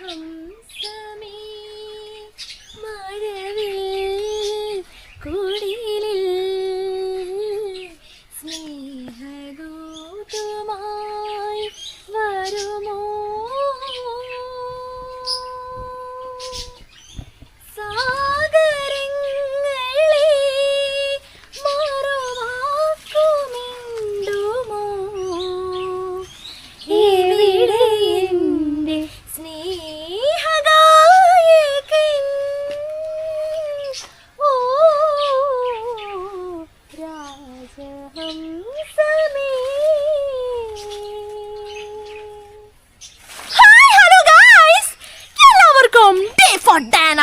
രാജഹംസമേ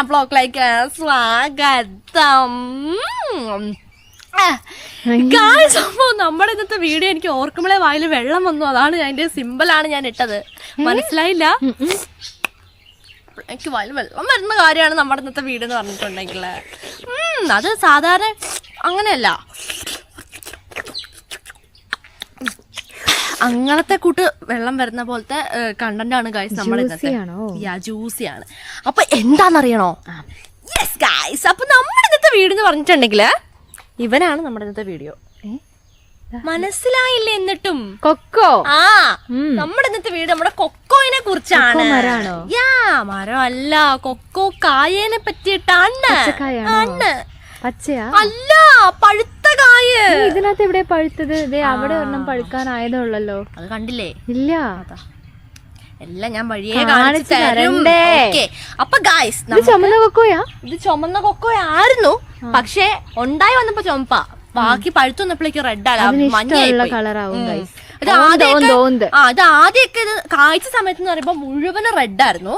Dana ബ്ലോഗിലേക്ക് സ്വാഗതം guys അപ്പോൾ നമ്മുടെ ഇന്നത്തെ വീഡിയോ എനിക്ക് ഓർക്കുമ്പോഴേ വായിൽ വെള്ളം വന്നു. അതാണ് അതിന്റെ സിമ്പിളാണ് ഞാൻ ഇട്ടത്. മനസ്സിലായില്ല? എനിക്ക് വായിൽ വെള്ളം വരുന്ന കാര്യമാണ് നമ്മുടെ ഇന്നത്തെ വീഡിയോ എന്ന് പറഞ്ഞിട്ടുണ്ടെങ്കിൽ അത് സാധാരണ അങ്ങനെയല്ല. അങ്ങനത്തെ കൂട്ട് വെള്ളം വരുന്ന പോലത്തെ കണ്ടന്റ് ആണ് ഗൈസ് നമ്മുടെ ഇന്നത്തെ. യാ ജ്യൂസിയാണ് അപ്പൊ എന്താണെന്നറിയണോ യെസ് ഗൈസ് അപ്പൊ നമ്മുടെ ഇന്നത്തെ വീട് എന്ന് പറഞ്ഞിട്ടുണ്ടെങ്കിൽ ഇവനാണ് നമ്മുടെ ഇന്നത്തെ വീഡിയോ മനസ്സിലായില്ലേ എന്നിട്ടും? കൊക്കോ? ആ. നമ്മുടെ ഇന്നത്തെ വീട് നമ്മുടെ കൊക്കോയിനെ കുറിച്ചാണ്? യാ മരം അല്ല കൊക്കോ കായേനെ പറ്റിയിട്ടാണ്. അല്ല പഴുത്ത ഇതിനകത്ത് എവിടെ പഴുത്തത്? അവിടെ ഒരെണ്ണം പഴുക്കാനായതുള്ളോ അത് കണ്ടില്ലേ? ഇല്ല. എല്ലാം ഞാൻ വഴിയെ കാണിച്ച് തരും. അപ്പൊ ഗായ്സ് ചുമന്ന കൊക്കോയാ? ഇത് ചുമന്ന കൊക്കോയായിരുന്നു. പക്ഷെ ഉണ്ടായി വന്നപ്പോ ചുമപ്പ. ബാക്കി പഴുത്തു വന്നപ്പോഴേക്ക് റെഡ് ഇഷ്ടമുള്ള മഞ്ഞയായി കളറാവും. ഇത് ഓന്ത്, ആദ്യമൊക്കെ ഇത് ആദ്യമൊക്കെ ഇത് കായ്ച്ച സമയത്ത് എന്ന് പറയുമ്പോൾ മുഴുവനും റെഡ് ആയിരുന്നു.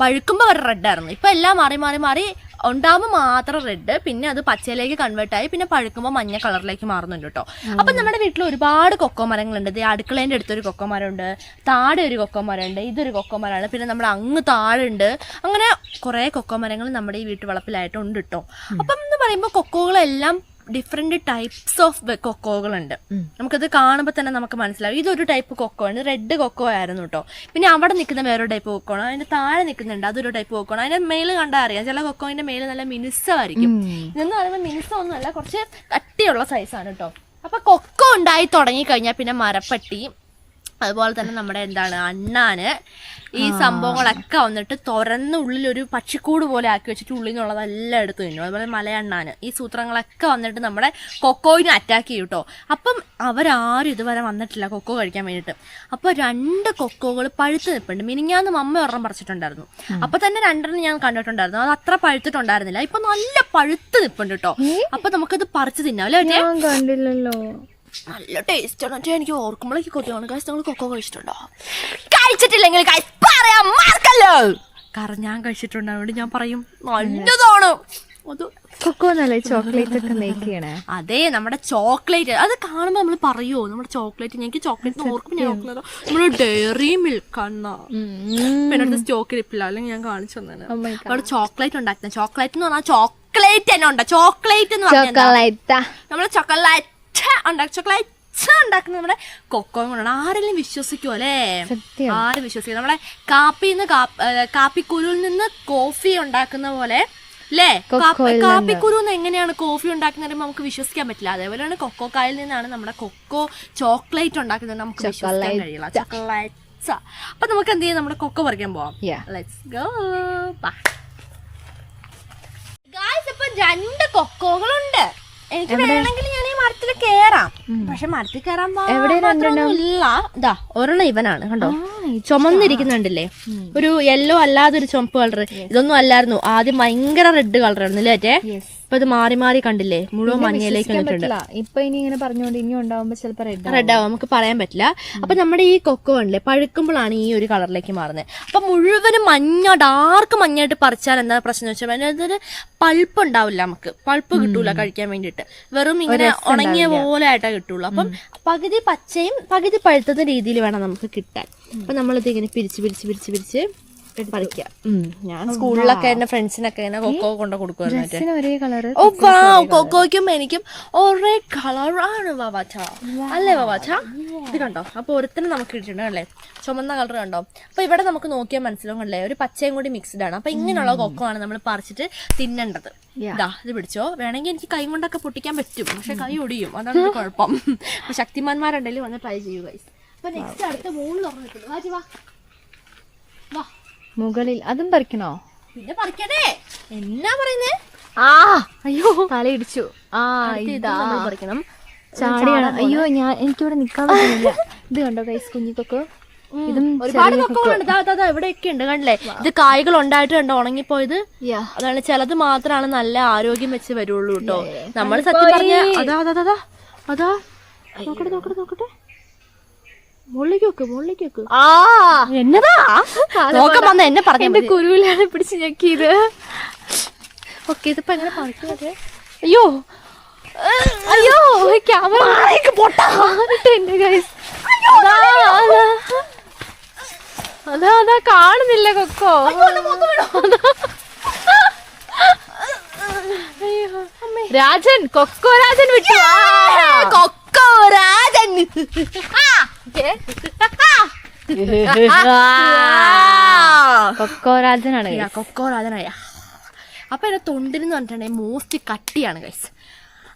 പഴുക്കുമ്പോ വരെ റെഡ് ആയിരുന്നു. ഇപ്പൊ എല്ലാം മാറി മാറി മാറി ഉണ്ടാവുമ്പോൾ മാത്രം റെഡ് പിന്നെ അത് പച്ചയിലേക്ക് കൺവേർട്ട് ആയി പിന്നെ പഴുക്കുമ്പോൾ മഞ്ഞ കളറിലേക്ക് മാറുന്നുണ്ട് കേട്ടോ അപ്പം നമ്മുടെ വീട്ടിൽ ഒരുപാട് കൊക്കോ മരങ്ങളുണ്ട്. ദേ അടുക്കളേന്റെ അടുത്തൊരു കൊക്കോ മരമുണ്ട് താഴെ ഒരു കൊക്കോ മരമുണ്ട് ഇതൊരു കൊക്കോ മരമാണ്. പിന്നെ നമ്മൾ അങ്ങ് താഴെ ഉണ്ട് അങ്ങനെ കുറേ കൊക്കോ മരങ്ങൾ നമ്മുടെ ഈ വീട്ടുവളപ്പിലായിട്ടുണ്ട് കേട്ടോ അപ്പം എന്ന് പറയുമ്പോൾ കൊക്കോകളെല്ലാം ഡിഫറെന്റ് ടൈപ്സ് ഓഫ് കൊക്കോകളുണ്ട്. നമുക്കത് കാണുമ്പോൾ തന്നെ നമുക്ക് മനസ്സിലാവും. ഇതൊരു ടൈപ്പ് കൊക്കോ ആണ്. റെഡ് കൊക്കോ ആയിരുന്നു കേട്ടോ പിന്നെ അവിടെ നിൽക്കുന്ന വേറൊരു ടൈപ്പ് കൊക്കോ ആണ്. അതിന്റെ താഴെ നിൽക്കുന്നുണ്ട്. അതൊരു ടൈപ്പ് കൊക്കോ ആണ്. അതിന്റെ മേൽ കണ്ടാൽ അറിയാം. ചില കൊക്കോന്റെ മേൽ നല്ല മിനുസമായിരിക്കും. ഇതെന്ന് പറയുമ്പോൾ മിനുസം ഒന്നുമല്ല കുറച്ച് കട്ടിയുള്ള സൈസാണ് കേട്ടോ അപ്പൊ കൊക്കോ ഉണ്ടായി തുടങ്ങി കഴിഞ്ഞാൽ പിന്നെ മരപ്പട്ടി അതുപോലെ തന്നെ നമ്മുടെ എന്താണ് അണ്ണാന് ഈ സംഭവങ്ങളൊക്കെ വന്നിട്ട് തുറന്ന് ഉള്ളിൽ ഒരു പക്ഷിക്കൂട് പോലെ ആക്കി വെച്ചിട്ട് ഉള്ളിൽ നിന്നുള്ളതെല്ലാം എടുത്തു തിന്നു. അതുപോലെ മലയണ്ണാന് ഈ സൂത്രങ്ങളൊക്കെ വന്നിട്ട് നമ്മുടെ കൊക്കോയിനെ അറ്റാക്ക് ചെയ്യും കേട്ടോ അപ്പം അവരാരും ഇതുവരെ വന്നിട്ടില്ല കൊക്കോ കഴിക്കാൻ വേണ്ടിയിട്ട്. അപ്പോൾ രണ്ട് കൊക്കോകൾ പഴുത്ത് നിൽപ്പുണ്ട് മിനിങ്ങാന്ന് അമ്മ ഒരെണ്ണം പറിച്ചിട്ടുണ്ടായിരുന്നു. അപ്പൊ തന്നെ രണ്ടെണ്ണം ഞാൻ കണ്ടിട്ടുണ്ടായിരുന്നു. അത് അത്ര പഴുത്തിട്ടുണ്ടായിരുന്നില്ല. ഇപ്പൊ നല്ല പഴുത്ത് നിൽപ്പുണ്ട് കേട്ടോ അപ്പൊ നമുക്കത് പറിച്ചു തിന്നാം. അല്ലേ കണ്ടില്ലല്ലോ. നല്ല ടേസ്റ്റ് ആണ്. മറ്റേ എനിക്ക് ഓർക്കുമ്പോഴേക്ക് കൊതിയാണ്. കാശ് നിങ്ങൾ കൊക്കോ കഴിച്ചിട്ടുണ്ടോ? കഴിച്ചിട്ടില്ലെങ്കിൽ കാശ് പറയാൻ മറക്കല്ലോ? കാരണം ഞാൻ കഴിച്ചിട്ടുണ്ട്. അതുകൊണ്ട് ഞാൻ പറയും നല്ലതാണ്. അത് ചോക്ലേറ്റ് ഒക്കെ മേക്ക് ചെയ്യണേ? അതെ നമ്മുടെ ചോക്ലേറ്റ് അത് കാണുമ്പോൾ നമ്മൾ പറയുമോ നമ്മുടെ ചോക്ലേറ്റ് എനിക്ക് ചോക്ലേറ്റ് ഓർക്കുമ്പോൾ ഞാൻ ഓർക്കുന്നത്. നമ്മുടെ ഡയറി മിൽക്ക് ആണ് പിന്നെ സ്റ്റോക്ക് ഇരിപ്പില്ല. അല്ലെങ്കിൽ ഞാൻ കാണിച്ചു തന്നെ Oh God. അവിടെ ചോക്ലേറ്റ് ഉണ്ടാക്കുന്ന ചോക്ലേറ്റ് എന്ന് പറഞ്ഞാൽ ചോക്ലേറ്റ് തന്നെ ഉണ്ട്. ചോക്ലേറ്റ് എന്ന് പറഞ്ഞാൽ എന്താ? ചോക്ലേറ്റാ ഉണ്ടാക്കി ചോക്ലേറ്റ്. ഉണ്ടാക്കുന്ന നമ്മുടെ കൊക്കോ കൊണ്ടാണ് ആരെങ്കിലും വിശ്വസിക്കുമോ അല്ലേ. ആരും വിശ്വസിക്കും നമ്മുടെ കാപ്പിന്ന് കാപ്പിക്കുരുവിൽ നിന്ന് കോഫി ഉണ്ടാക്കുന്ന പോലെ അല്ലേ നിന്ന്. കാപ്പിക്കുരു എങ്ങനെയാണ് കോഫി ഉണ്ടാക്കുന്നത് നമുക്ക് വിശ്വസിക്കാൻ പറ്റില്ല. അതേപോലെയാണ് കൊക്കോ കായിൽ നിന്നാണ് നമ്മുടെ കൊക്കോ ചോക്ലേറ്റ് ഉണ്ടാക്കുന്നത് നമുക്ക് വിശ്വസിക്കാൻ. കഴിയില്ല. ചോക്ലേറ്റ്. അപ്പൊ നമുക്ക് എന്ത് ചെയ്യാം? നമ്മുടെ കൊക്കോ പറിക്കാൻ പോവാം. ലെറ്റ്സ് ഗോ ഗായ്സ് ഇപ്പൊ രണ്ട് കൊക്കോകളുണ്ട്. എനിക്ക് വേണമെങ്കിൽ ഞാൻ ഈ മരത്തിൽ കേറാം. പക്ഷെ മരത്തിൽ കയറാൻ എവിടെ? ഇല്ല. ഇതാ ഒരെണ്ണം ഇവനാണ് കണ്ടോ? ചുമന്നിരിക്കുന്നുണ്ടല്ലേ? ഒരു യെല്ലോ അല്ലാതെ ഒരു ചുമപ്പ് കളർ ഇതൊന്നും അല്ലായിരുന്നു. ആദ്യം ഭയങ്കര റെഡ് കളർ ആയിരുന്നു അല്ലേ മറ്റേ ഇപ്പൊ ഇത് മാറി മാറി കണ്ടില്ലേ? മുഴുവൻ മഞ്ഞയിലേക്ക് വന്നിട്ടുണ്ട്. ഇപ്പൊ ഇനി ഇങ്ങനെ പറഞ്ഞുകൊണ്ട് ഇനി ഉണ്ടാവുമ്പോ ചിലപ്പോ റെഡ് റെഡ് ആവും. നമുക്ക് പറയാൻ പറ്റില്ല. അപ്പൊ നമ്മുടെ ഈ കൊക്കോ ഉണ്ടല്ലേ പഴുക്കുമ്പോഴാണ് ഈ ഒരു കളറിലേക്ക് മാറുന്നത്. അപ്പൊ മുഴുവനും മഞ്ഞ ഡാർക്ക് മഞ്ഞായിട്ട് പറിച്ചാൽ എന്താ പ്രശ്നം എന്ന് വെച്ചാൽ അതൊരു പൾപ്പ് ഉണ്ടാവില്ല നമുക്ക്. പൾപ്പ് കിട്ടൂല കഴിക്കാൻ വേണ്ടിട്ട് വെറും ഇങ്ങനെ ഉണങ്ങിയ പോലെ ആയിട്ടാ കിട്ടുള്ളൂ. അപ്പം പകുതി പച്ചയും പകുതി പഴുത്തതും രീതിയിൽ വേണം നമുക്ക് കിട്ടാൻ. അപ്പൊ നമ്മളിത് ഇങ്ങനെ പിരിച്ച് പിരിച്ച് പിരിച്ച് പിരിച്ച് ഞാൻ സ്കൂളിലൊക്കെ എന്റെ ഫ്രണ്ട്സിനൊക്കെ ഇങ്ങനെ കൊക്കോ കൊണ്ട് കൊടുക്കുമായിരുന്നു. ഒരേ കളർ ഓ വാ കൊക്കോയ്ക്കും എനിക്കും ഒരേ കളറാണ് വാവാച്ച അല്ലേ വാവാച്ച ഇത് കണ്ടോ? അപ്പൊ ഒരുത്തിന് നമുക്ക് ഇട്ടിട്ടുണ്ട് അല്ലേ ചുമന്ന കളർ കണ്ടോ? അപ്പൊ ഇവിടെ നമുക്ക് നോക്കിയാൽ മനസ്സിലാവും അല്ലേ ഒരു പച്ചയും കൂടി മിക്സ്ഡ് ആണ്. അപ്പൊ ഇങ്ങനെയുള്ള കൊക്കോ ആണ് നമ്മൾ പറിച്ചിട്ട് തിന്നേണ്ടത്. ഇതാ ഇത് പിടിച്ചോ. വേണമെങ്കിൽ എനിക്ക് കൈ കൊണ്ടൊക്കെ പൊട്ടിക്കാൻ പറ്റും. പക്ഷെ കൈ ഒടിയും. അതാണ് കുഴപ്പം. ശക്തിമാന്മാരുണ്ടെങ്കിലും വന്ന് ട്രൈ ചെയ്യുക അപ്പൊ നെക്സ്റ്റ് അടുത്ത മൂന്ന് തുറന്നു നിൽക്കുന്നു വാ വാ വാ. മുകളിൽ അതും പറിക്കണോ? പിന്നെ പറിക്കതേ. എന്നാ പറയുന്നേ? ആ. അയ്യോ. തലയിടിച്ചു. ആ ഇതാ. പറിക്കണം. ചാടിയാണ്. അയ്യോ ഞാൻ എനിക്കിവിടെ നിക്കാൻ പറ്റുന്നില്ല. ഇത് കണ്ടോ കൈസ് കുഞ്ഞിക്കൊക്കെ ഇതും ഒരുപാട് കൊക്കോകളുണ്ട്. ഇവിടെയൊക്കെ ഉണ്ട് കണ്ടില്ലേ? ഇത് കായ്കൾ ഉണ്ടായിട്ട് കണ്ടോ? ഉണങ്ങിപ്പോയത്? അതാണ് ചിലത് മാത്രമാണ് നല്ല ആരോഗ്യം വെച്ച് വരുള്ളൂ കേട്ടോ. നമ്മൾ സത്യം പറഞ്ഞാ അതാ അതാ, അതാ അതാ. നോക്കട്ടെ നോക്കട്ടെ നോക്കട്ടെ. ആ. എന്നതാ? നോക്കാൻ വന്ന എന്നെ പറഞ്ഞു എന്റെ കുരുവിലാണ് പിടിച്ച് ഞെക്കിയത്. ഓക്കെ ഇതിപ്പോ എങ്ങനെ പറിക്കുന്നത് അയ്യോ. അയ്യോ. ക്യാമറ എന്റെ ഗൈസ് അതാ അതാ. കാണുന്നില്ല കൊക്കോ. അയ്യോ. രാജൻ കൊക്കോ രാജൻ വിട്ടു. കൊക്കോ രാജൻ. കൊക്കോ രാജനാണ് യാ, കൊക്കോ രാജനായ അപ്പൊ എന്റെ തൊണ്ടിന് പറഞ്ഞിട്ടുണ്ടെങ്കിൽ മോസ്റ്റ് കട്ടിയാണ് ഗൈസ്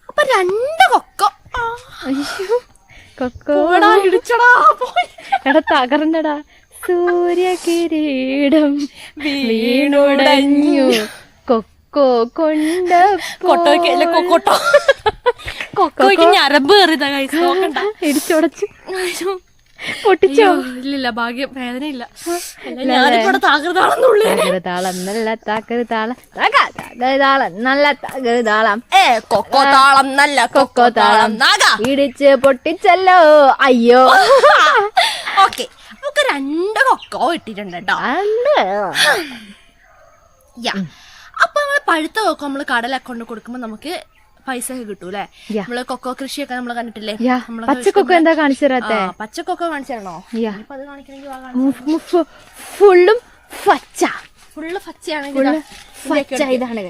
അപ്പൊ രണ്ട് കൊക്കോ. കൊക്കോടാ ഇടിച്ചടാ എടാ തകർന്നടാ. സൂര്യകിരീടം വീണുടഞ്ഞു. വീണുടഞ്ഞു. കൊണ്ട് കൊക്കോയ്ക്ക് ഞരമ്പ് കയറിയതാ നോക്കണ്ട. ഇടിച്ചുടച്ചു. പൊട്ടിച്ചോ? ഇല്ലില്ല ഭാഗ്യം വേദനയില്ല. ഞാനിപ്പോ ഇവിടെ താകൃതാണെന്നുള്ളേ തകൃതാളം നല്ല തകൃതാളം. തക തകൃതാളം നല്ല താകൃതാളം. ഏ കൊക്കോ താളം നല്ല കൊക്കോ താളം. ഇടിച്ച് പൊട്ടിച്ചല്ലോ. അയ്യോ. ഓക്കെ നമുക്ക് രണ്ട് കൊക്കോ ഇട്ടിട്ടുണ്ട് കേട്ടോ. അപ്പൊ നമ്മൾ പഴുത്ത കൊക്കോ നമ്മൾ കടലൊക്കെ കൊണ്ട് കൊടുക്കുമ്പോ നമുക്ക് പൈസ ഒക്കെ കിട്ടും അല്ലെ നമ്മൾ കൊക്കോ കൃഷിയൊക്കെ നമ്മൾ കണ്ടിട്ടില്ലേ? പച്ചക്കൊക്കെ എന്താ കാണിച്ചു തരാത്തെ? പച്ചക്കൊക്കെ കാണിച്ചു തരണോ? അത് കാണിക്കണമെങ്കിൽ ഫുള്ളും പച്ച. ഫുള്ള് ഫച്ചയാണെങ്കിൽ.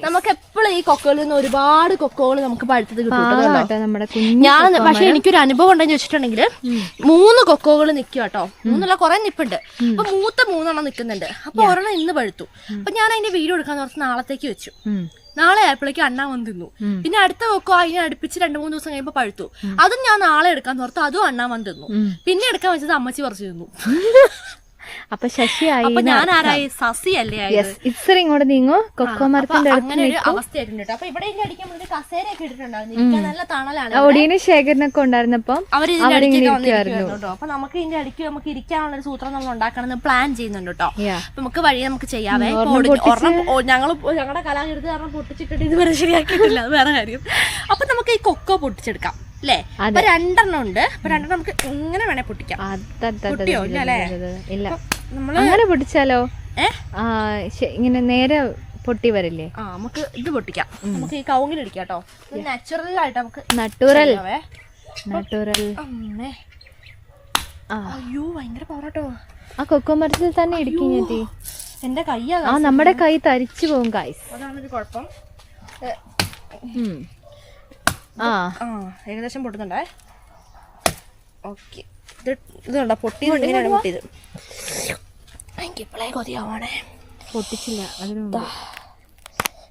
നമുക്ക് എപ്പോഴും ഈ കൊക്കകളിൽ നിന്ന് ഒരുപാട് കൊക്കകൾ നമുക്ക് പഴുത്തത് കിട്ടും ഞാൻ പക്ഷെ എനിക്കൊരു അനുഭവം ഉണ്ടെന്ന് വെച്ചിട്ടുണ്ടെങ്കിൽ മൂന്ന് കൊക്കകൾ നിൽക്കുക കേട്ടോ. മൂന്നല്ല കുറെ നിപ്പുണ്ട്. അപ്പൊ മൂത്ത മൂന്നെണ്ണം നിൽക്കുന്നുണ്ട്. അപ്പൊ ഒരെണ്ണം ഇന്ന് പഴുത്തു. അപ്പൊ ഞാൻ അതിന്റെ വീഡിയോ എടുക്കാൻ ഓർത്ത് നാളത്തേക്ക് വെച്ചു. നാളെ ആയപ്പോഴേക്കും അണ്ണാ വന്ന് തിന്നു. പിന്നെ അടുത്ത കൊക്കോ അതിനെ അടുപ്പിച്ച് രണ്ടു മൂന്ന് ദിവസം കഴിയുമ്പോൾ പഴുത്തു. അതും ഞാൻ നാളെ എടുക്കാൻ ഓർത്ത് അതും അണ്ണാ വന്ന് തിന്നു. പിന്നെ എടുക്കാൻ വെച്ചത് അമ്മച്ചി പറിച്ചു തിന്നു. അപ്പൊ ശശിയായി ആയി ഞാൻ ആരായി? സസി അല്ലേ യെസ് ഇച്ചിരി ഇങ്ങോട്ട് നീങ്ങോ. കൊക്കോ മരത്തിന്റെ അവസ്ഥയായിട്ടുണ്ട്. അപ്പൊ ഇവിടെ അടിക്കാൻ വേണ്ടി കസേരയൊക്കെ ഇട്ടിട്ടുണ്ടായിരുന്നു. നല്ല തണലാണ് ഒടീനും ശേഖരനൊക്കെ ഉണ്ടായിരുന്നപ്പോ അടിക്കൊക്കെ ഇരിക്കുവായിരുന്നു. അപ്പൊ നമുക്ക് ഇതിന്റെ അടിക്ക് നമുക്ക് ഇരിക്കാനുള്ള ഒരു സൂത്രം നമ്മൾ ഉണ്ടാക്കണം പ്ലാൻ ചെയ്യുന്നുണ്ട് കേട്ടോ. അപ്പൊ നമുക്ക് വഴി നമുക്ക് ചെയ്യാവേ. ഞങ്ങൾ ഞങ്ങളുടെ കലാകൃതി കാരണം പൊട്ടിച്ചിട്ടിട്ട് ഇതുവരെ ശരിയാക്കിയിട്ടില്ല. അത് വേറെ കാര്യം. അപ്പൊ നമുക്ക് ഈ കൊക്കോ പൊട്ടിച്ചെടുക്കാം. അല്ലേ അപ്പൊ രണ്ടെണ്ണം ഉണ്ട്. അപ്പൊ രണ്ടെണ്ണം നമുക്ക് എങ്ങനെ വേണേ പൊട്ടിക്കാം. അതത്തത്തത്തത്ത പൊട്ടിയോ? ഇല്ല അല്ലേ? ഇല്ല. അങ്ങനെ പൊട്ടിച്ചാലോ? ഇങ്ങനെ നേരെ പൊട്ടി വരില്ലേ? ആ നമുക്ക് ഇത് പൊട്ടിക്കാം. നമുക്ക് ഈ കൗങ്ങിൽ കേട്ടോ നാച്ചുറൽ ആയിട്ട് നമുക്ക് നട്ടുറൽ. നട്ടുറൽ അയ്യോ ഭയങ്കര പവറാട്ടോ ആ കൊക്കോ മരത്തിൽ തന്നെ ഇടിക്കും ചേച്ചി എന്റെ കൈ ആ നമ്മുടെ കൈ തരിച്ചു പോകും കായ്സ് അതാണൊരു കുഴപ്പം. ആ. ഏകദേശം പൊട്ടുന്നുണ്ടേ. ഓക്കെ. ഇത് ഇത് കണ്ടോ? പൊട്ടിയത് ഇങ്ങനെയാണ് പൊട്ടിയത്. എനിക്ക് ഇപ്പോഴേ കൊതിയാവണേ. പൊട്ടിച്ചില്ല.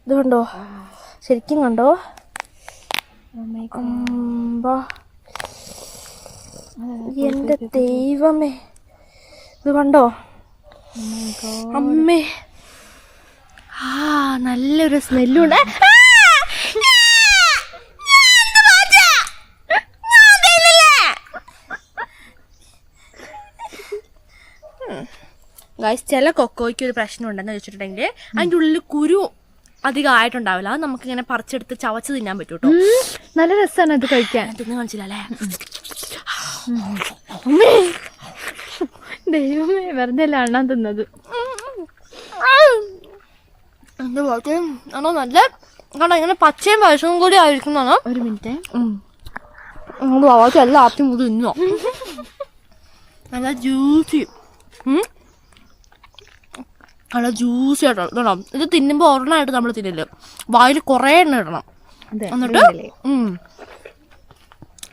ഇത് കണ്ടോ? ശരിക്കും കണ്ടോ. എന്റെ ദൈവമേ. ഇത് കണ്ടോ? അമ്മേ. ആ നല്ലൊരു സ്മെല്ലുണ്ട് ഗൈസ് ചില കൊക്കോയ്ക്ക് ഒരു പ്രശ്നം ഉണ്ടെന്ന് വെച്ചിട്ടുണ്ടെങ്കിൽ അതിന്റെ ഉള്ളിൽ കുരു അധികം ആയിട്ടുണ്ടാവില്ല. അത് നമുക്ക് ഇങ്ങനെ പറിച്ചെടുത്ത് ചവച്ച് തിന്നാൻ പറ്റും കേട്ടോ നല്ല രസമാണ് അത് കഴിക്കാൻ. തിന്നു കാണിച്ചില്ലേ ദൈവമേ വെറുതെ അല്ല അണ്ണാൻ തിന്നത്. ആണോ നല്ല കാരണം ഇങ്ങനെ പച്ചയും വയസ്സും കൂടി ആയിരിക്കുന്നതാണ് ഒരു മിനിറ്റ്. എല്ലാം ആദ്യം കൂടി തിന്നോ നല്ല ജ്യൂസി. നല്ല ജ്യൂസി ആയിട്ട് ഇടണം. ഇത് തിന്നുമ്പോൾ ഒരെണ്ണമായിട്ട് നമ്മൾ തിന്നില്ല വായിൽ കുറേ എണ്ണ ഇടണം. എന്നിട്ട്.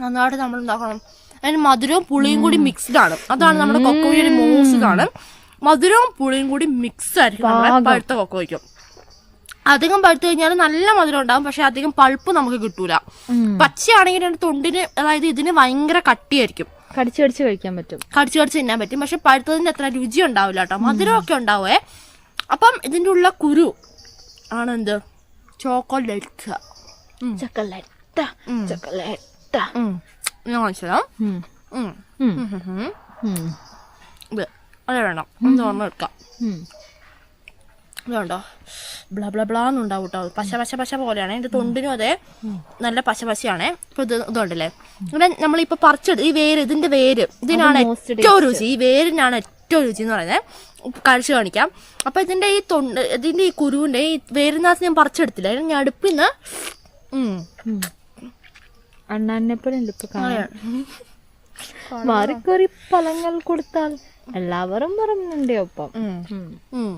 നന്നായിട്ട് നമ്മൾ എന്താക്കണം അതിന് മധുരവും പുളിയും കൂടി മിക്സ്ഡ് ആണ്. അതാണ് നമ്മുടെ കൊക്കോയുടെ മൂസ് ഇതാണ്. മധുരവും പുളിയും കൂടി മിക്സ് ആയിരിക്കും നമ്മുടെ പഴുത്ത കൊക്കോയ്ക്കും അധികം പഴുത്തു കഴിഞ്ഞാൽ നല്ല മധുരം ഉണ്ടാവും. പക്ഷെ അധികം പൾപ്പ് നമുക്ക് കിട്ടൂല. പച്ചയാണെങ്കിൽ എന്റെ തൊണ്ടിന് അതായത് ഇതിന് ഭയങ്കര കട്ടിയായിരിക്കും. കടിച്ചു കടിച്ച് കഴിക്കാൻ പറ്റും. കടിച്ചു കടിച്ച് തിന്നാൻ പറ്റും. പക്ഷെ പഴുത്തതിന് അത്ര രുചി ഉണ്ടാവില്ല കേട്ടോ. മധുരമൊക്കെ ഉണ്ടാവേ അപ്പം ഇതിന്റെ ഉള്ള കുരു ആണ് എന്ത് ചോക്കോലേറ്റ് ഉം, ഉം. ഉം. ഇത് അത് വേണം. ഒന്ന് ഓർമ്മ എടുക്കാം. ഇതുണ്ടോ ബ്ല ബ്ല ബ്ലാന്നുണ്ടാവും കേട്ടോ. പശ പശ പശ പോലെയാണ്. എന്റെ തൊണ്ടിനും അതെ നല്ല പശ പശയാണ്. ഇപ്പൊ ഇത് ഇതുണ്ടല്ലേ? ഇവിടെ നമ്മളിപ്പോ പറിച്ചെടുത്ത് ഈ വേര് ഇതിന്റെ വേര്. ഇതിനാണ് ഏറ്റവും രുചി. ഈ വേരിനാണ് ഏറ്റവും രുചി എന്ന് പറയുന്നത് കാഴ്ച കാണിക്കാം. അപ്പം ഇതിന്റെ ഈ തൊണ്ട് ഇതിന്റെ ഈ കുരുവിന്റെ ഈ വേരുന്നാസ് ഞാൻ പറിച്ചെടുത്തില്ല. അതിന് ഞാൻ ഉം ഉം. അണ്ണാനെ പോലെ ഉണ്ട് ഇപ്പൊ കാണാൻ. മാറിക്കറി ഫലങ്ങൾ കൊടുത്താൽ എല്ലാവരും പറയുന്നുണ്ട് ഒപ്പം. മോസറ്റാക്കാട്ടോ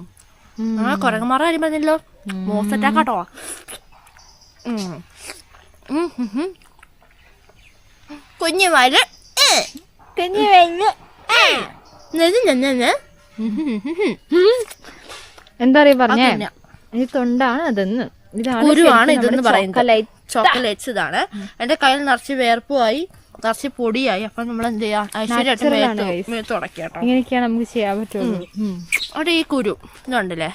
ആ കുരങ്ങന്മാരുടെ കാര്യം പറഞ്ഞല്ലോ മോസറ്റാക്കാട്ടോ കുഞ്ഞുമാര് എന്താ പറയാ പറഞ്ഞേ. ഈ തൊണ്ടാണ് അതെന്ന്. ഇതാണ് കുരുവാണ് ഇതെന്ന് പറയുന്നത്. ചോക്ലേറ്റ്സ് ഇതാണ് എന്റെ കയ്യിൽ നിറച്ച് വേർപ്പുമായി നിറച്ച് പൊടിയായി. അപ്പൊ നമ്മൾ എന്ത് ചെയ്യാം? ഐശ്വര്യമായിട്ട് ഉടക്കിയാട്ടോ ഇങ്ങനെയൊക്കെയാണ് നമുക്ക് ചെയ്യാൻ പറ്റുള്ളൂ. അവിടെ ഈ കുരു ഇതുണ്ടല്ലേ?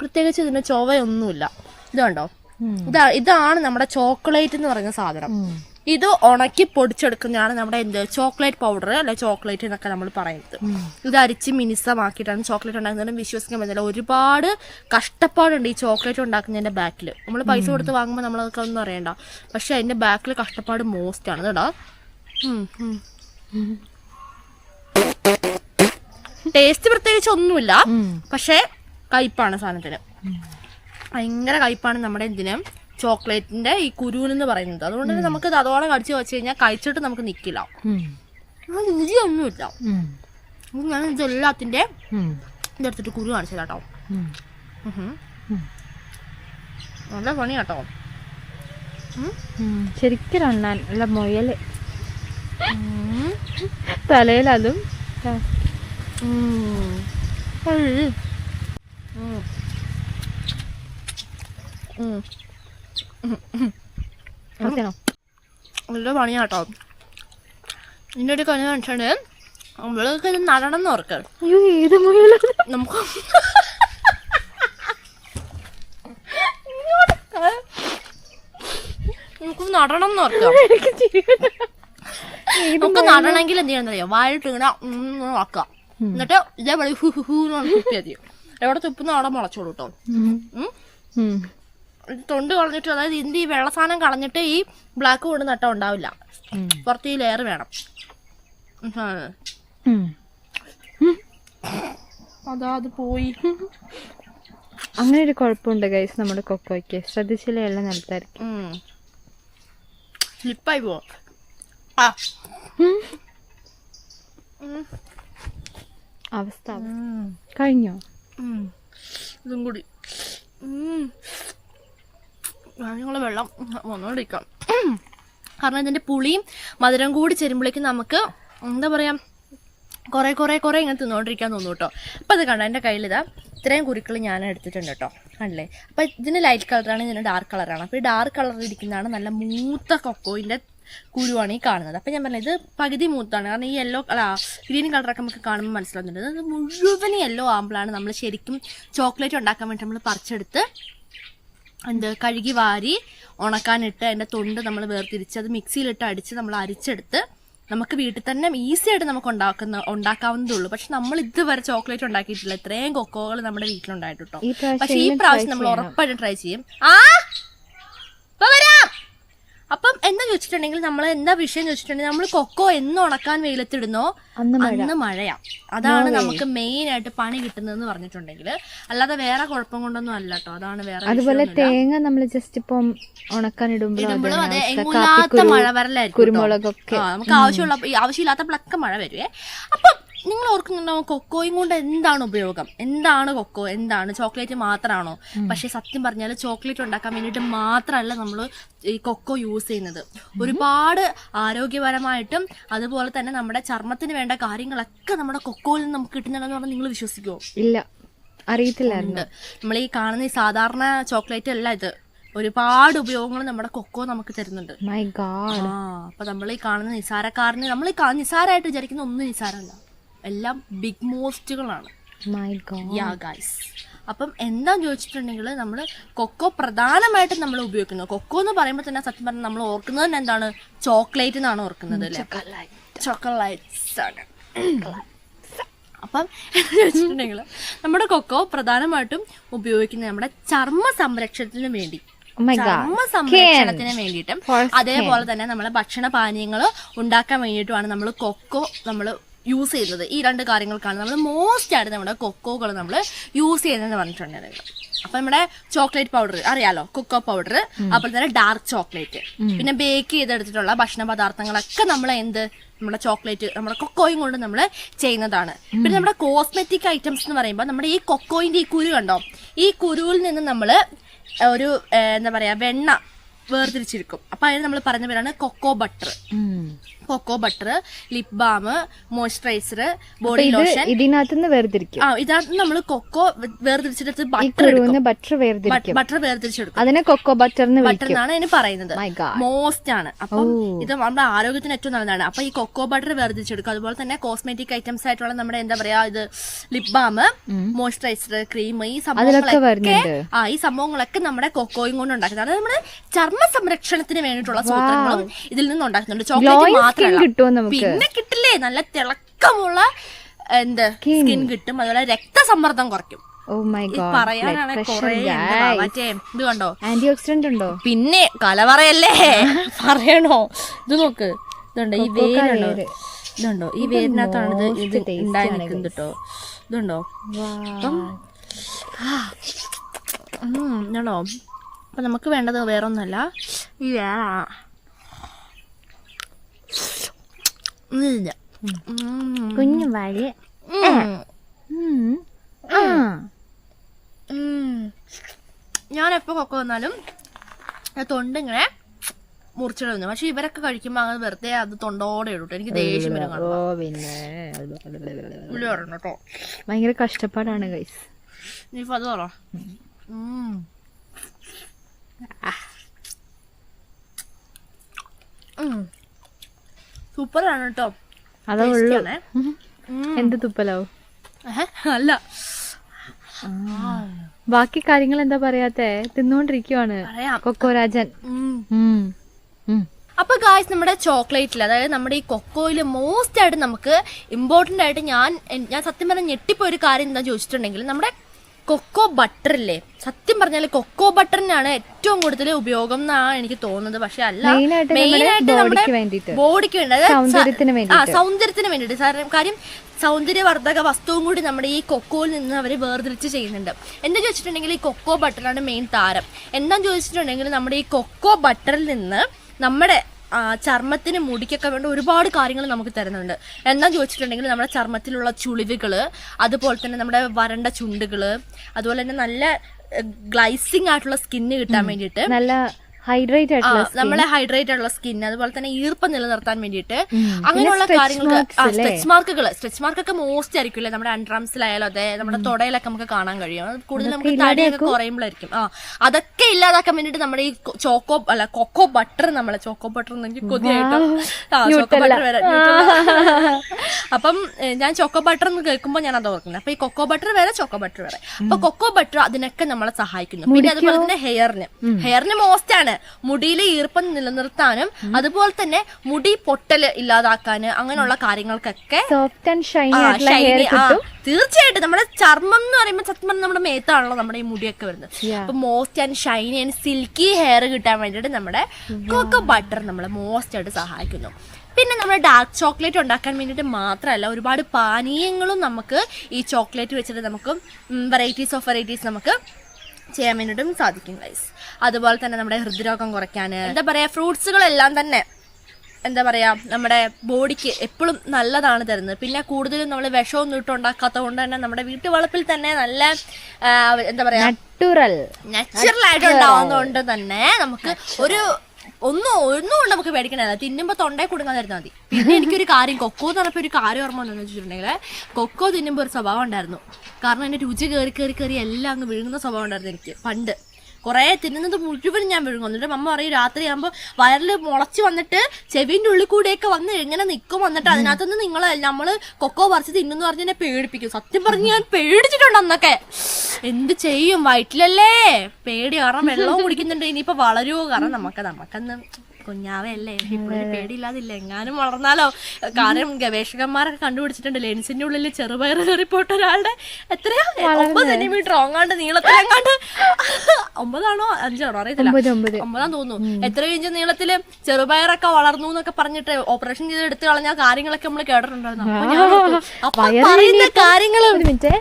പ്രത്യേകിച്ച് ഇതിന് ചൊവയൊന്നുമില്ല ഇതുണ്ടോ. ഇതാ ഇതാണ് നമ്മുടെ ചോക്ലേറ്റ് എന്ന് പറയുന്ന സാധനം. ഇത് ഉണക്കി പൊടിച്ചെടുക്കുന്നതാണ് നമ്മുടെ എന്ത് ചോക്ലേറ്റ് പൗഡർ അല്ലെ ചോക്ലേറ്റ് എന്നൊക്കെ നമ്മൾ പറയുന്നത്. ഇത് അരിച്ച് മിനിസമാക്കിയിട്ടാണ് ചോക്ലേറ്റ് ഉണ്ടാക്കുന്നത് വിശ്വസിക്കാൻ പറ്റില്ല ഒരുപാട് കഷ്ടപ്പാടുണ്ട് ഈ ചോക്ലേറ്റ് ഉണ്ടാക്കുന്നതിന്റെ ബാക്കിൽ നമ്മൾ പൈസ കൊടുത്ത് വാങ്ങുമ്പോൾ നമ്മളതൊക്കെ ഒന്നും അറിയണ്ട. പക്ഷെ അതിന്റെ ബാക്കിൽ കഷ്ടപ്പാട് മോസ്റ്റ് ആണ് കേട്ടോ. ടേസ്റ്റ് പ്രത്യേകിച്ച് ഒന്നുമില്ല. പക്ഷെ കയ്പാണ് സാധനത്തിന്. ഭയങ്കര കയ്പാണ് നമ്മുടെ എന്തിന് ചോക്ലേറ്റിന്റെ ഈ കുരുവെന്ന് പറയുന്നത്. അതുകൊണ്ട് തന്നെ നമുക്ക് അതോളം അതോടെ കടിച്ചു വെച്ച് കഴിഞ്ഞാൽ കഴിച്ചിട്ട് നമുക്ക് നിൽക്കില്ല ഉം. രുചിയൊന്നുമില്ല ഉം. ഞാൻ ഇതെല്ലാത്തിന്റെ ഇതെടുത്തിട്ട് കുരു കാണിച്ചു കേട്ടോ ഉം. ഉം. നല്ല പണി കേട്ടോ ശരിക്കും അണ്ണാൻ നല്ല മുയൽ. തലയിൽ അതും ത- നിർത്തണോ? നല്ല പണി കേട്ടോ ഇതിന്റെ ഒരു കണി കാണിച്ചാണ് ഇത് നടണം എന്ന് ഓർക്ക് നമുക്ക് നമുക്ക് നടണം എന്ന് ഓർക്കാം. നമുക്ക് നടണമെങ്കിൽ എന്ത് ചെയ്യണം അറിയാം വായിട്ട് ഇങ്ങനെ ആക്കാം എന്നിട്ട് ഇതേപോലെ ഹു ഹു ഹു എന്ന് തുപ്പിയാൽ മതി. എവിടെ തുപ്പുന്ന അവിടെ മുളച്ചോളൂ കേട്ടോ തൊണ്ട് കളഞ്ഞിട്ട് അതായത് ഇതിന്റെ ഈ വെള്ള സാധനം കളഞ്ഞിട്ട് ഈ ബ്ലാക്ക് കൊണ്ട് നട്ടം ഉണ്ടാവില്ല. പുറത്ത് ഈ ലെയർ വേണം. അതാ അത് പോയി. അങ്ങനെ ഒരു കുഴപ്പമുണ്ട് ഗൈസ് നമ്മുടെ കൊക്കോയ്ക്ക്. ശ്രദ്ധിച്ചില്ലേ? എല്ലാം നിലത്തായിരിക്കും. സ്ലിപ്പായി പോ. അവസ്ഥ കഴിഞ്ഞോ. ഇതും കൂടി. ഞങ്ങൾ വെള്ളം വന്നോണ്ടിരിക്കാം. കാരണം ഇതിന്റെ പുളിയും മധുരം കൂടി ചേരുമ്പോഴേക്കും നമുക്ക് എന്താ പറയുക കുറേ കുറേ കുറേ ഇങ്ങനെ തിന്നുകൊണ്ടിരിക്കാൻ തോന്നും കേട്ടോ. അപ്പോൾ അത് കണ്ടോ എന്റെ കയ്യിൽ ഇതാ ഇത്രയും കുരുക്കൾ ഞാൻ എടുത്തിട്ടുണ്ട് കേട്ടോ. കണ്ടില്ലേ? അപ്പോൾ ഇതിന് ലൈറ്റ് കളറാണ് ഇതിന് ഡാർക്ക് കളറാണ് അപ്പോൾ ഈ ഡാർക്ക് കളറിൽ ഇരിക്കുന്നതാണ് നല്ല മൂത്ത കൊക്കോയിന്റെ കുരുവാണ് ഈ കാണുന്നത്. അപ്പം ഞാൻ പറഞ്ഞത് പകുതി മൂത്താണ്. കാരണം ഈ യെല്ലോ അല്ല ഗ്രീൻ കളറൊക്കെ നമുക്ക് കാണുമ്പോൾ മനസ്സിലാവുന്നുണ്ട്. അത് മുഴുവൻ യെല്ലോ ആകുമ്പോഴാണ് നമ്മൾ ശരിക്കും ചോക്ലേറ്റ് ഉണ്ടാക്കാൻ വേണ്ടി നമ്മൾ പറിച്ചെടുത്ത് എന്ത് കഴുകി വാരി ഉണക്കാനിട്ട് അതിന്റെ തൊണ്ട് നമ്മൾ വേർതിരിച്ച് അത് മിക്സിയിലിട്ട് അടിച്ച് നമ്മൾ അരിച്ചെടുത്ത് നമുക്ക് വീട്ടിൽ തന്നെ ഈസി ആയിട്ട് നമുക്ക് ഉണ്ടാക്കുന്ന ഉണ്ടാക്കാവുന്നതേ ഉള്ളൂ പക്ഷെ നമ്മൾ ഇതുവരെ ചോക്ലേറ്റ് ഉണ്ടാക്കിയിട്ടില്ല. ഇത്രയും കൊക്കോകൾ നമ്മുടെ വീട്ടിലുണ്ടായിട്ടോ പക്ഷെ ഈ പ്രാവശ്യം നമ്മൾ. ഉറപ്പായിട്ടും ട്രൈ ചെയ്യും. ആ! വരാം! അപ്പം എന്താ ചോദിച്ചിട്ടുണ്ടെങ്കിൽ നമ്മൾ എന്താ വിഷയം ചോദിച്ചിട്ടുണ്ടെങ്കിൽ നമ്മൾ കൊക്കോ എന്ന് ഉണക്കാൻ വെയിലത്തിടുന്നോ? അന്ന് മഴ. മഴയാ. അതാണ് നമുക്ക് മെയിൻ ആയിട്ട് പണി കിട്ടുന്നതെന്ന് പറഞ്ഞിട്ടുണ്ടെങ്കിൽ അല്ലാതെ വേറെ കുഴപ്പം കൊണ്ടൊന്നും അല്ല കേട്ടോ അതാണ് വേറെ അതുപോലെ തേങ്ങ നമ്മൾ ജസ്റ്റ് ഇപ്പം ഉണക്കാൻ ഇടുമ്പോഴും അതെ കാപ്പിക്കുരു, മഴ വരലായിരിക്കും കുരുമുളകൊക്കെ. നമുക്ക് ആവശ്യമുള്ള ആവശ്യമില്ലാത്ത ആവശ്യമില്ലാത്തപ്പോഴൊക്കെ മഴ വരുവേ. അപ്പം നിങ്ങൾ ഓർക്കുന്നുണ്ടാവും കൊക്കോയും കൊണ്ട് എന്താണ് ഉപയോഗം? എന്താണ് കൊക്കോ? എന്താണ്? ചോക്ലേറ്റ് മാത്രമാണോ? പക്ഷെ സത്യം പറഞ്ഞാൽ ചോക്ലേറ്റ് ഉണ്ടാക്കാൻ വേണ്ടിയിട്ട് മാത്രമല്ല നമ്മൾ ഈ കൊക്കോ യൂസ് ചെയ്യുന്നത്. ഒരുപാട് ആരോഗ്യപരമായിട്ടും അതുപോലെ തന്നെ നമ്മുടെ ചർമ്മത്തിന് വേണ്ട കാര്യങ്ങളൊക്കെ നമ്മുടെ കൊക്കോയിൽ നിന്ന് നമുക്ക് കിട്ടുന്നുണ്ടെന്ന് പറഞ്ഞാൽ നിങ്ങൾ വിശ്വസിക്കുമോ ഇല്ല. അറിയത്തില്ലായിരുന്നു. നമ്മൾ ഈ കാണുന്ന ഈ സാധാരണ ചോക്ലേറ്റ് അല്ല ഇത്. ഒരുപാട് ഉപയോഗങ്ങൾ നമ്മുടെ കൊക്കോ നമുക്ക് തരുന്നുണ്ട്. മൈ ഗാഡ് ആ അപ്പൊ നമ്മൾ ഈ കാണുന്ന നിസാരക്കാരന് നമ്മൾ നിസാരമായിട്ട് വിചാരിക്കുന്ന ഒന്നും നിസാരമല്ല. എല്ലാം ബിഗ് മോസ്റ്റുകളാണ് യാ ഗൈസ് അപ്പം എന്താന്ന് ചോദിച്ചിട്ടുണ്ടെങ്കിൽ നമ്മൾ കൊക്കോ പ്രധാനമായിട്ടും നമ്മൾ ഉപയോഗിക്കുന്നത്. കൊക്കോ എന്ന് പറയുമ്പോൾ തന്നെ സത്യം പറഞ്ഞാൽ നമ്മൾ ഓർക്കുന്നത് തന്നെ എന്താണ്? ചോക്ലേറ്റ് എന്നാണ് ഓർക്കുന്നത് അല്ലേ? ചോക്ലേറ്റ്സ് ആണ്. അപ്പം എന്താ ചോദിച്ചിട്ടുണ്ടെങ്കിൽ നമ്മുടെ കൊക്കോ പ്രധാനമായിട്ടും ഉപയോഗിക്കുന്നത് നമ്മുടെ ചർമ്മ സംരക്ഷണത്തിന് വേണ്ടി. Oh ചർമ്മ സംരക്ഷണത്തിന് വേണ്ടിയിട്ടും അതേപോലെ തന്നെ നമ്മളെ ഭക്ഷണ പാനീയങ്ങൾ ഉണ്ടാക്കാൻ വേണ്ടിയിട്ടുമാണ് നമ്മൾ കൊക്കോ നമ്മൾ യൂസ് ചെയ്യുന്നത്. ഈ രണ്ട് കാര്യങ്ങൾക്കാണ് നമ്മൾ മോസ്റ്റ് ആയിട്ട് നമ്മുടെ കൊക്കോകൾ നമ്മൾ യൂസ് ചെയ്യുന്നതെന്ന് പറഞ്ഞിട്ടുണ്ടെങ്കിൽ അപ്പൊ നമ്മുടെ ചോക്ലേറ്റ് പൗഡർ അറിയാലോ? കൊക്കോ പൗഡർ അതുപോലെ തന്നെ ഡാർക്ക് ചോക്ലേറ്റ് പിന്നെ ബേക്ക് ചെയ്തെടുത്തിട്ടുള്ള ഭക്ഷണ പദാർത്ഥങ്ങളൊക്കെ നമ്മൾ എന്ത്? നമ്മുടെ ചോക്ലേറ്റ് നമ്മുടെ കൊക്കോയും കൊണ്ട് നമ്മൾ ചെയ്യുന്നതാണ്. പിന്നെ നമ്മുടെ കോസ്മെറ്റിക് ഐറ്റംസ് എന്ന് പറയുമ്പോൾ നമ്മുടെ ഈ കൊക്കോയിന്റെ ഈ കുരു കണ്ടോ? ഈ കുരുവിൽ നിന്ന് നമ്മൾ ഒരു എന്താ പറയാ വെണ്ണ വേർതിരിച്ചിരിക്കും. അപ്പൊ അതിന് നമ്മൾ പറഞ്ഞ പേരാണ് cocoa butter cocoa butter lip balm moisturiser body lotion ഇതിനകത്തുനിന്ന് വേർതിരിക്കും. ആ ഇതിനകത്ത് നമ്മൾ കൊക്കോ വേർതിരിച്ചെടുത്ത് ബട്ടർ എടുക്കും. ബട്ടർ വേർതിരിക്കും. ബട്ടർ വേർതിരിച്ചെടുക്കും. അതിനെ കൊക്കോ ബട്ടർ ബട്ടർ എന്നാണ് അതിന് പറയുന്നത്. മോസ്റ്റ് ആണ്. അപ്പം ഇത് നമ്മുടെ ആരോഗ്യത്തിന് ഏറ്റവും നല്ലതാണ്. അപ്പൊ ഈ കൊക്കോ ബട്ടർ വേർതിരിച്ചെടുക്കും. അതുപോലെ തന്നെ കോസ്മെറ്റിക് ഐറ്റംസ് ആയിട്ടുള്ള നമ്മുടെ എന്താ പറയാ ഇത് ലിപ് ബാം മോയ്സ്ചറൈസർ ക്രീം ഈ സംഭവങ്ങളൊക്കെ ആ ഈ സംഭവങ്ങളൊക്കെ നമ്മുടെ കൊക്കോയും കൊണ്ട് ഉണ്ടാക്കുന്നത് അതായത് നമ്മുടെ ചർമ്മ സംരക്ഷണത്തിന് വേണ്ടിയിട്ടുള്ള സൂത്രങ്ങളും ഇതിൽ നിന്ന് ഉണ്ടാക്കുന്നുണ്ട് ചോക്ലേറ്റ് Glowing മാത്രമല്ല കിട്ടുമോ നമുക്ക്? പിന്നെ കിട്ടില്ലേ? നല്ല തിളക്കമുള്ള എന്താ സ്കിൻ. കിട്ടും. അതുപോലെ രക്തസമ്മർദ്ദം കുറയ്ക്കും. ആന്റി ഓക്സിഡന്റ് ഉണ്ടോ പിന്നെ കലവറയല്ലേ? പറയണോ? ഇത് നോക്ക്. ഇതുണ്ടോ ഈ വേരുണ്ടോ വേര്. ഇതുണ്ടോ ഈ വേരിനകത്താണ് ഇത് ഉണ്ടായി നിൽക്കുന്നത് കേട്ടോ. ഇതുണ്ടോ? ഇതുണ്ടോ? അപ്പൊ നമുക്ക് വേണ്ടത് വേറൊന്നല്ല. ഈ വേറ ഇതില്ല ഉം. കുഞ്ഞു. ആ. ഞാൻ എപ്പോ കൊക്ക വന്നാലും തൊണ്ടിങ്ങനെ മുറിച്ചിടുന്നു. പക്ഷെ ഇവരൊക്കെ കഴിക്കുമ്പോ അങ്ങനെ വെറുതെ അത് തൊണ്ടോടെ ഇടൂട്ടോ. എനിക്ക് ദേഷ്യം വരും കേട്ടോ. ഭയങ്കര കഷ്ടപ്പാടാണ് ഗൈസ് നീ അത് പറ. ഉം. സൂപ്പറാണ് കേട്ടോ. അതേ. എന്ത് തുപ്പലാവും? അല്ല. ബാക്കി കാര്യങ്ങൾ എന്താ പറയാത്തെ? തിന്നുകൊണ്ടിരിക്കുവാണ് കൊക്കോരാജൻ. അപ്പൊ ഗായ്സ് നമ്മുടെ ചോക്ലേറ്റിൽ അതായത് നമ്മുടെ ഈ കൊക്കോയിൽ മോസ്റ്റ് ആയിട്ട് നമുക്ക് ഇമ്പോർട്ടന്റ് ആയിട്ട് ഞാൻ ഞാൻ സത്യം പറഞ്ഞ ഞെട്ടിപ്പോയ ഒരു കാര്യം എന്താ ചോദിച്ചിട്ടുണ്ടെങ്കിൽ നമ്മുടെ കൊക്കോ ബട്ടർ ഇല്ലേ? സത്യം പറഞ്ഞാൽ കൊക്കോ ബട്ടറിനാണ് ഏറ്റവും കൂടുതൽ ഉപയോഗം എന്നാണ് എനിക്ക് തോന്നുന്നത്. പക്ഷെ അല്ല മെയിനായിട്ട് നമ്മുടെ മെയിൻ ആയിട്ട്. ബോഡിക്ക് വേണ്ടി അതായത് ആ. സൗന്ദര്യത്തിന് വേണ്ടിയിട്ട്. കാര്യം സൗന്ദര്യവർദ്ധക വസ്തുവും കൂടി നമ്മുടെ ഈ കൊക്കോയിൽ നിന്ന് അവർ വേർതിരിച്ച് ചെയ്യുന്നുണ്ട്. എന്താ ചോദിച്ചിട്ടുണ്ടെങ്കിൽ ഈ കൊക്കോ ബട്ടറാണ് മെയിൻ താരം. എന്താന്ന് ചോദിച്ചിട്ടുണ്ടെങ്കിൽ നമ്മുടെ ഈ കൊക്കോ ബട്ടറിൽ നിന്ന് നമ്മുടെ ചർമ്മത്തിന് മുടിക്കൊക്കെ വേണ്ട ഒരുപാട് കാര്യങ്ങൾ നമുക്ക് തരുന്നുണ്ട്. എന്നാ ചോദിച്ചിട്ടുണ്ടെങ്കിൽ നമ്മുടെ ചർമ്മത്തിലുള്ള ചുളിവുകൾ അതുപോലെ തന്നെ നമ്മുടെ വരണ്ട ചുണ്ടുകൾ അതുപോലെ തന്നെ നല്ല ഗ്ലൈസിങ് ആയിട്ടുള്ള സ്കിന്ന് കിട്ടാൻ വേണ്ടിയിട്ട് നല്ല ഹൈഡ്രേറ്റ് ആയിട്ടുള്ള നമ്മളെ ഹൈഡ്രേറ്റ് ആയിട്ടുള്ള സ്കിൻ അതുപോലെ തന്നെ ഈർപ്പം നിലനിർത്താൻ വേണ്ടിയിട്ട്. അങ്ങനെയുള്ള കാര്യങ്ങൾക്ക് സ്ട്രെച്ച് മാർക്കുകൾ സ്ട്രെച്ച് മാർക്കൊക്കെ മോസ്റ്റ് ആയിരിക്കും നമ്മുടെ അൺട്രാംസിലായാലും അതെ നമ്മുടെ തൊടയിലൊക്കെ നമുക്ക് കാണാൻ കഴിയും. കൂടുതൽ നമുക്ക് തടിയൊക്കെ കുറയുമ്പോഴായിരിക്കും. ആ അതൊക്കെ ഇല്ലാതാക്കാൻ വേണ്ടിയിട്ട് നമ്മുടെ ഈ ചോക്കോ അല്ല കൊക്കോ ബട്ടർ നമ്മളെ ചോക്കോ ബട്ടർ എന്നെങ്കിൽ കൊതിയായിട്ട്. ആ ചോക്കോ ബട്ടർ. അപ്പം ഞാൻ ചോക്കോ ബട്ടർ എന്ന് കേൾക്കുമ്പോൾ ഞാൻ അത് ഓർക്കുന്നത്. അപ്പൊ ഈ കൊക്കോ ബട്ടർ വേറെ ചോക്കോ ബട്ടർ വേറെ. അപ്പൊ കൊക്കോ ബട്ടർ അതിനൊക്കെ നമ്മളെ സഹായിക്കുന്നു. പിന്നെ അതുപോലെ തന്നെ ഹെയറിന് ഹെയറിന് മോസ്റ്റ് ആണ്. മുടിയിലെ ഈർപ്പം നിലനിർത്താനും അതുപോലെ തന്നെ മുടി പൊട്ടൽ ഇല്ലാതാക്കാന് അങ്ങനെയുള്ള കാര്യങ്ങൾക്കൊക്കെ സോഫ്റ്റ് ആൻഡ് ഷൈനി തീർച്ചയായിട്ടും നമ്മുടെ ചർമ്മം എന്ന് പറയുമ്പോൾ സത്യം നമ്മുടെ മേത്താണല്ലോ നമ്മുടെ ഈ മുടിയൊക്കെ വരുന്നത്. അപ്പൊ most and shiny and silky hair കിട്ടാൻ വേണ്ടിയിട്ട് നമ്മുടെ കൊക്കോ ബട്ടർ നമ്മളെ മോസ്റ്റ് ആയിട്ട് സഹായിക്കുന്നു. പിന്നെ നമ്മൾ ഡാർക്ക് ചോക്ലേറ്റ് ഉണ്ടാക്കാൻ വേണ്ടിയിട്ട് മാത്രമല്ല ഒരുപാട് പാനീയങ്ങളും നമുക്ക് ഈ ചോക്ലേറ്റ് വെച്ചിട്ട് നമുക്ക് വെറൈറ്റീസ് ഓഫ് വെറൈറ്റീസ് നമുക്ക് ചെയ്യാൻ വേണ്ടിയിട്ടും സാധിക്കും ഗൈസ് അതുപോലെ തന്നെ നമ്മുടെ ഹൃദ്രോഗം കുറയ്ക്കാൻ എന്താ പറയുക ഫ്രൂട്ട്സുകളെല്ലാം തന്നെ എന്താ പറയുക നമ്മുടെ ബോഡിക്ക് എപ്പോഴും നല്ലതാണ് തരുന്നത്. പിന്നെ കൂടുതലും നമ്മൾ വിഷമൊന്നും ഇട്ടുണ്ടാക്കാത്തത് കൊണ്ട് തന്നെ നമ്മുടെ വീട്ടുവളപ്പിൽ തന്നെ നല്ല എന്താ പറയുക നാച്ചുറൽ നാച്ചുറൽ ആയിട്ട് ഉണ്ടാവുന്നതുകൊണ്ട് തന്നെ നമുക്ക് ഒരു ഒന്നും ഒന്നും കൊണ്ട് നമുക്ക് പേടിക്കണല്ല തിന്നുമ്പോ തൊണ്ടയിൽ കൊടുക്കാൻ തരുന്നാൽ മതി. പിന്നെ എനിക്കൊരു കാര്യം കൊക്കോ എന്ന് ഒരു കാര്യം ഓർമ്മ ഉണ്ടെന്ന് വെച്ചിട്ടുണ്ടെങ്കിൽ കൊക്കോ തിന്നുമ്പോ ഒരു സ്വഭാവം ഉണ്ടായിരുന്നു. കാരണം എന്റെ രുചി കയറി കയറി കയറി എല്ലാം അങ്ങ് വിഴുങ്ങുന്ന സ്വഭാവം ഉണ്ടായിരുന്നു എനിക്ക് പണ്ട്. കുറേ തിന്നുന്നത് മുഴുവൻ ഞാൻ വിഴുങ്ങും. എന്നിട്ട് അമ്മ പറയും രാത്രിയാകുമ്പോൾ വയറിൽ മുളച്ച് വന്നിട്ട് ചെവിന്റെ ഉള്ളിൽ കൂടെയൊക്കെ വന്ന് എങ്ങനെ നിൽക്കും വന്നിട്ട് അതിനകത്തുനിന്ന് നിങ്ങൾ നമ്മൾ കൊക്കോ പറിച്ച് തിന്നെന്ന് പറഞ്ഞ് എന്നെ പേടിപ്പിക്കും. സത്യം പറഞ്ഞ് ഞാൻ പേടിച്ചിട്ടുണ്ട് അന്നൊക്കെ. എന്ത് ചെയ്യും? വയറ്റിലല്ലേ? പേടി. കാരണം വെള്ളവും കുടിക്കുന്നുണ്ട്. ഇനിയിപ്പോൾ വളരുമോ കാരണം നമുക്ക് നമുക്കന്ന് കുഞ്ഞാവയല്ലേ ഇപ്പോഴും പേടിയില്ലാതില്ല? എങ്ങാനും വളർന്നാലോ? കാരണം ഗവേഷകന്മാരൊക്കെ കണ്ടുപിടിച്ചിട്ടുണ്ട്. ലെൻസിന്റെ ഉള്ളിൽ ചെറുപയർ കയറിപ്പോട്ട ഒരാളുടെ എത്രയാ? ഒമ്പത് സെന്റിമീറ്റർ ഓങ്ങാണ്ട് നീളത്തിലെങ്ങാണ്ട് ഒമ്പതാണോ? അഞ്ചാണോ? അറിയത്തില്ല. ഒമ്പതാന്ന് ഒമ്പത്. ഒമ്പതാം തോന്നുന്നു. എത്ര ഇഞ്ച് നീളത്തിൽ ചെറുപയറൊക്കെ വളർന്നു എന്നൊക്കെ പറഞ്ഞിട്ട് ഓപ്പറേഷൻ ചെയ്ത് എടുത്തു കളഞ്ഞ കാര്യങ്ങളൊക്കെ നമ്മൾ കേട്ടിട്ടുണ്ടായിരുന്നു. അപ്പൊ പറയുന്ന മിനിറ്റ്.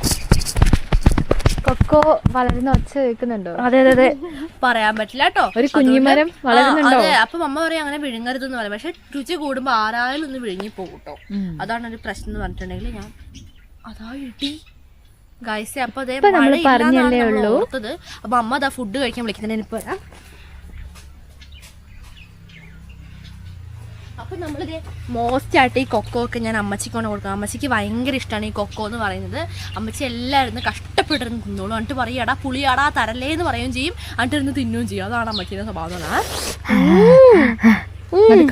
കൊക്കോ വളരുന്ന ഒച്ച കേൾക്കുന്നുണ്ടോ? അതെ അതെ അതെ. പറയാൻ പറ്റില്ല കേട്ടോ. ഒരു കുഞ്ഞിമരം വളരുന്നുണ്ടോ? അതെ അപ്പൊ അമ്മ പറയും അങ്ങനെ വിഴുങ്ങരുത് എന്ന് പറയും. പക്ഷെ രുചി കൂടുമ്പോ ആരായാലും ഒന്ന് വിഴുങ്ങി പോകും കേട്ടോ അതാണ് ഒരു പ്രശ്നം എന്ന് പറഞ്ഞിട്ടുണ്ടെങ്കിൽ ഞാൻ അതാ ഇടി ഗൈസെ അപ്പൊ അതേ പറഞ്ഞു. ഓർത്തത്. അപ്പൊ അമ്മ അതാ ഫുഡ് കഴിക്കാൻ വിളിക്കുന്നതിന് ഇപ്പൊ അപ്പൊ നമ്മളിത് മോസ്റ്റ് ആയിട്ട് ഈ കൊക്കോ ഒക്കെ ഞാൻ അമ്മച്ചിക്ക് കൊണ്ട് കൊടുക്കാം അമ്മച്ചിക്ക് ഭയങ്കര ഇഷ്ടമാണ് ഈ കൊക്കോ എന്ന് പറയുന്നത്. അമ്മച്ചി എല്ലാവരും കഷ്ടപ്പെട്ടിരുന്ന് തിന്നോളൂ. എന്നിട്ട് പറയാടാ പുളിയാടാ തരല്ലേ എന്ന് പറയുകയും ചെയ്യും. എന്നിട്ട് ഇരുന്ന് തിന്നുകയും ചെയ്യും. അതാണ് അമ്മച്ചിന്റെ സ്വഭാവം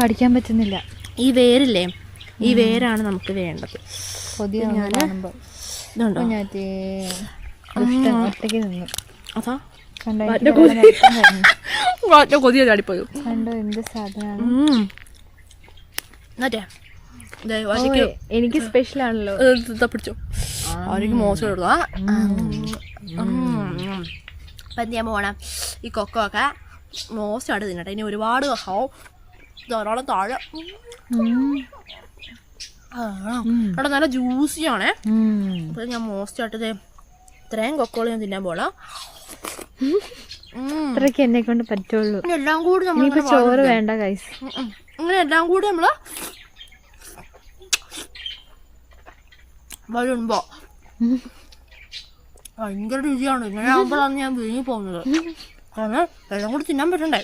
കടിക്കാൻ പറ്റുന്നില്ല. ഈ വേരില്ലേ? ഈ വേരാണ് നമുക്ക് വേണ്ടത്. കൊതിയാണ് ഇതുണ്ടോ? ഒറ്റയ്ക്ക് നിന്നു അതാ. കൊതിയ ചാടിപ്പോയി കണ്ടോ എന്ത് സാധനമാണ് എനിക്ക് സ്പെഷ്യൽ ആണല്ലോ. പിടിച്ചു. അവർക്ക് മോശം എടുക്കുക അപ്പം എന്ത് ചെയ്യാൻ പോകണം ഈ കൊക്കോ ഒക്കെ മോശം ആണ് തിന്നട്ടെ. ഇനി ഒരുപാട് ഹാവും ധാരാളം താഴെ അവിടെ നല്ല ജ്യൂസിയാണേ ഉം. അപ്പോൾ ഞാൻ ദേ ഇത്രയും കൊക്കോൾ ഞാൻ തിന്നാൻ പോകണം ഇത്രയ്ക്ക് എന്നെ കൊണ്ട് പറ്റുള്ളൂ. എല്ലാം കൂടി ചോറ് വേണ്ട കൈസ് ഇങ്ങനെ എല്ലാം കൂടി നമ്മൾ വരുമ്പോ ഭയങ്കര രുചിയാണ്. ഇങ്ങനെ ആകുമ്പോഴാണ് ഞാൻ വീങ്ങി പോകുന്നത്. കാരണം എല്ലാം കൂടി തിന്നാൻ പറ്റണ്ടേ?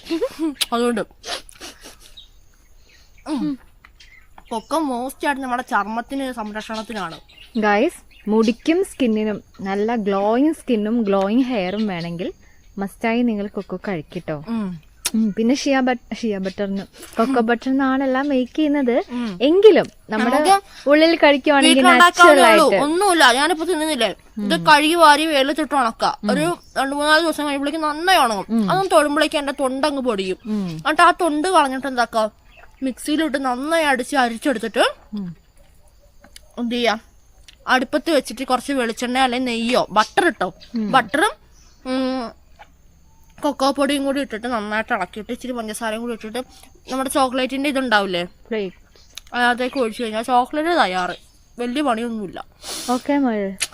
അതുകൊണ്ട്. കൊക്ക മോസ്റ്റ് ആയിട്ട് നമ്മുടെ ചർമ്മത്തിന് സംരക്ഷണത്തിനാണ്. ഗൈസ് മുടിക്കും സ്കിന്നിനും നല്ല ഗ്ലോയിങ് സ്കിന്നും ഗ്ലോയിങ് ഹെയറും വേണമെങ്കിൽ മസ്റ്റായി നിങ്ങൾ കൊക്കോ കഴിക്കട്ടോ. പിന്നെ ഷിയ ബട്ട് ഷിയ ബട്ടറിന് കൊക്കോ ബട്ടറിനാണെല്ലാം മേക്ക് ചെയ്യുന്നത്. എങ്കിലും നമ്മുടെ ഉള്ളിൽ കഴിക്കുവാണെങ്കിൽ ഒന്നുമില്ല ഞാനിപ്പോ തിന്നുന്നില്ലേ? ഇത് കഴുകി വാരി വെയിലത്തിട്ട് ഉണക്ക. ഒരു രണ്ടു മൂന്നാൽ ദിവസം കഴിയുമ്പോഴേക്കും നന്നായി ഉണങ്ങും. അതൊന്നും തൊടുമ്പോഴേക്കും എന്റെ തൊണ്ടങ്ങ് പൊടിയും. ഉം. എന്നിട്ട് ആ തൊണ്ട് കളഞ്ഞിട്ട് എന്താക്കാം? മിക്സിയിലിട്ട് നന്നായി അടിച്ച് അരിച്ചെടുത്തിട്ട്. എന്ത് ചെയ്യാം? അടുപ്പത്ത് വെച്ചിട്ട് കുറച്ച് വെളിച്ചെണ്ണ അല്ലെങ്കിൽ നെയ്യോ ബട്ടർ ഇട്ടോ? ബട്ടറും കൊക്കോ പൊടിയും കൂടി ഇട്ടിട്ട് നന്നായിട്ട് ഇളക്കിയിട്ട് ഇച്ചിരി പഞ്ചസാരയും കൂടി ഇട്ടിട്ട് നമ്മുടെ ചോക്ലേറ്റിന്റെ ഇതുണ്ടാവില്ലേ. അതേക്ക് ഒഴിച്ചു കഴിഞ്ഞാൽ ചോക്ലേറ്റ് തയ്യാറ്. വലിയ പണിയൊന്നുമില്ല. ഓക്കെ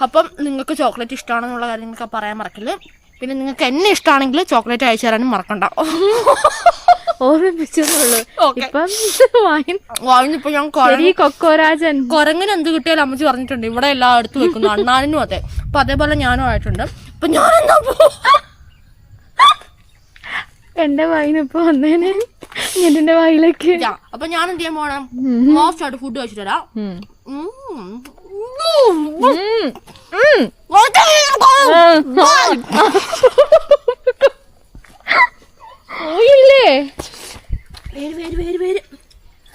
അപ്പം നിങ്ങൾക്ക് ചോക്ലേറ്റ് ഇഷ്ടമാണെന്നുള്ള കാര്യം നിങ്ങൾക്ക് പറയാൻ മറക്കില്ല? പിന്നെ നിങ്ങൾക്ക് എന്നെ ഇഷ്ടമാണെങ്കിൽ ചോക്ലേറ്റ് അയച്ചു തരാനും മറക്കണ്ട. കൊരങ്ങിന് വാങ്ങിപ്പോ ഞാൻ കൊക്കോരാജൻ. എന്ത് കിട്ടിയാലും അമ്മച്ചി പറഞ്ഞിട്ടുണ്ട്. ഇവിടെ എല്ലാം അടുത്ത് വെക്കുന്നു. അണ്ണാനും അതെ. അപ്പൊ അതേപോലെ ഞാനും ആയിട്ടുണ്ട്. അപ്പൊ ഞാൻ എന്താ എന്റെ വായിന് ഇപ്പൊ വന്നേനെ. എന്റെ വായിലേക്ക്. അപ്പൊ ഞാൻ എന്ത് ചെയ്യാൻ പോണം? മോസ്റ്റ് ആയിട്ട് ഫുഡ് കഴിച്ചിട്ട് ഇതാണ് ഉം. ഉം. ഉം. ഉം. പോയില്ലേ? പേര് പേര് പേര് പേര്.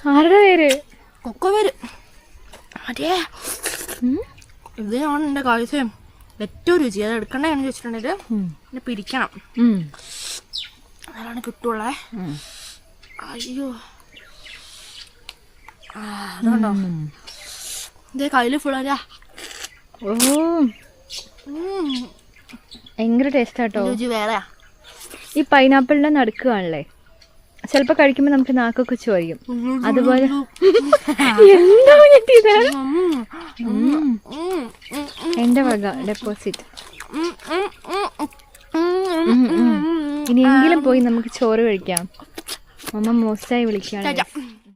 ആരുടെ പേര്? കൊക്കോ പേര്. അതെ. ഇതിനാണ് എന്റെ കാഴ്ചയും ഏറ്റവും രുചി. അത് എടുക്കണ്ടെന്ന് ചോദിച്ചിട്ടുണ്ടെങ്കിൽ ഉം. പിന്നെ കിട്ടുള്ള അയ്യോ അതുകൊണ്ടോ ഇതേ കയ്യിൽ ഫുള്ളാ ഓ ഭയങ്കര ടേസ്റ്റ് ആട്ടോ രുചി വേറെയാ ഈ പൈനാപ്പിളിന്റെ നടുക്കുകയാണല്ലേ ചിലപ്പോ കഴിക്കുമ്പോ നമുക്ക് നാക്കൊക്കെ ചോദിക്കും അതുപോലെ എന്താ. എന്റെ വക ഡെപ്പോസിറ്റ്. ഇനിയെങ്കിലും പോയി നമുക്ക് ചോറ് കഴിക്കാം. അമ്മ മോസ്റ്റായി വിളിക്കുകയാണ്.